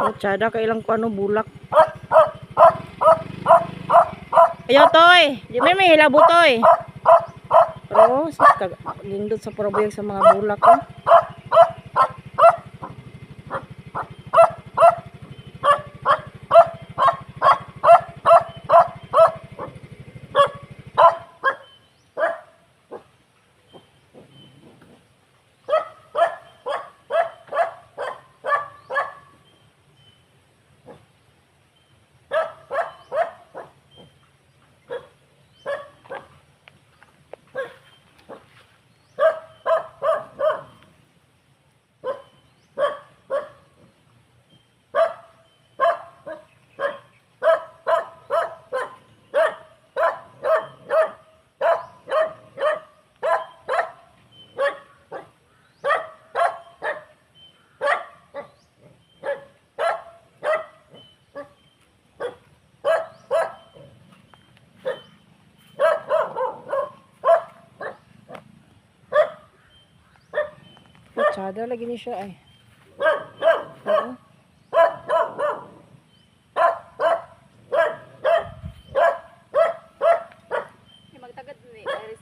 Tsada ka ilang kuano bulak. Ayo toy, di may may hilabo toy. Pero sis kag sa probiyag sa mga bulak ko. Tsada lagi ni siya ay. Oo. Magtagad ni Iris